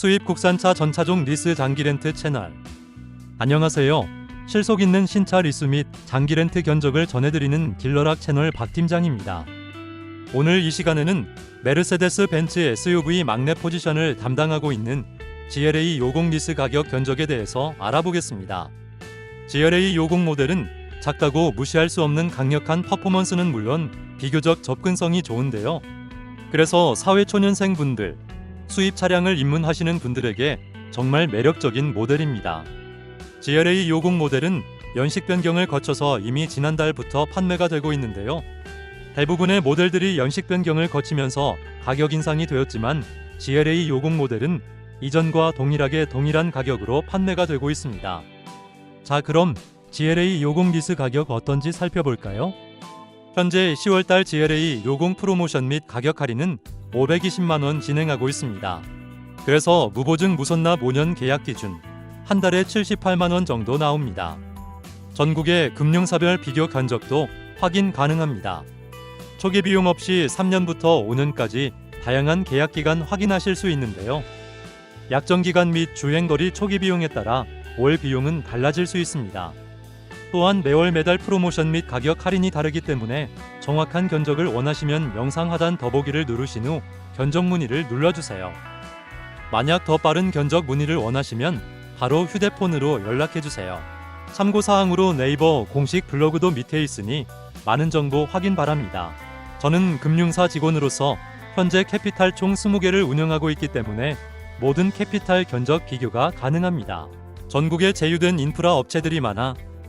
수입 국산차 전차종 리스 장기 렌트 채널. 안녕하세요. 실속 있는 신차 리스 및 장기 렌트 견적을 전해드리는 딜러락 채널 박 팀장입니다. 오늘 이 시간에는 메르세데스 벤츠 SUV 막내 포지션을 담당하고 있는 GLA 요공 리스 가격 견적에 대해서 알아보겠습니다. GLA 요공 모델은 작다고 무시할 수 없는 강력한 퍼포먼스는 물론 비교적 접근성이 좋은데요. 그래서 사회 초년생 분들, 수입 차량을 입문하시는 분들에게 정말 매력적인 모델입니다. GLA 요공 모델은 연식 변경을 거쳐서 이미 지난달부터 판매가 되고 있는데요. 대부분의 모델들이 연식 변경을 거치면서 가격 인상이 되었지만 GLA 요공 모델은 이전과 동일하게 동일한 가격으로 판매가 되고 있습니다. 자, 그럼 GLA 요공 리스 가격 어떤지 살펴볼까요? 현재 10월달 GLA 요공 프로모션 및 가격 할인은 520만 원 진행하고 있습니다. 그래서 무보증 무선납 5년 계약 기준 한 달에 78만 원 정도 나옵니다. 전국의 금융사별 비교 견적도 확인 가능합니다. 초기 비용 없이 3년부터 5년까지 다양한 계약 기간 확인하실 수 있는데요. 약정 기간 및 주행거리 초기 비용에 따라 월 비용은 달라질 수 있습니다. 또한 매월 매달 프로모션 및 가격 할인이 다르기 때문에 정확한 견적을 원하시면 영상 하단 더보기를 누르신 후 견적 문의를 눌러주세요. 만약 더 빠른 견적 문의를 원하시면 바로 휴대폰으로 연락해주세요. 참고사항으로 네이버 공식 블로그도 밑에 있으니 많은 정보 확인 바랍니다. 저는 금융사 직원으로서 현재 캐피탈 총 20개를 운영하고 있기 때문에 모든 캐피탈 견적 비교가 가능합니다. 전국에 제휴된 인프라 업체들이 많아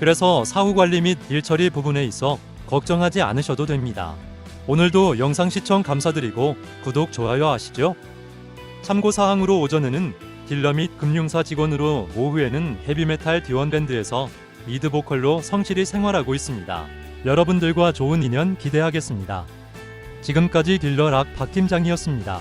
그래서 사후 관리 및 일 처리 부분에 있어 걱정하지 않으셔도 됩니다. 오늘도 영상 시청 감사드리고 구독, 좋아요 하시죠. 참고사항으로 오전에는 딜러 및 금융사 직원으로 오후에는 헤비메탈 디원밴드에서 리드 보컬로 성실히 생활하고 있습니다. 여러분들과 좋은 인연 기대하겠습니다. 지금까지 딜러 락 박 팀장이었습니다.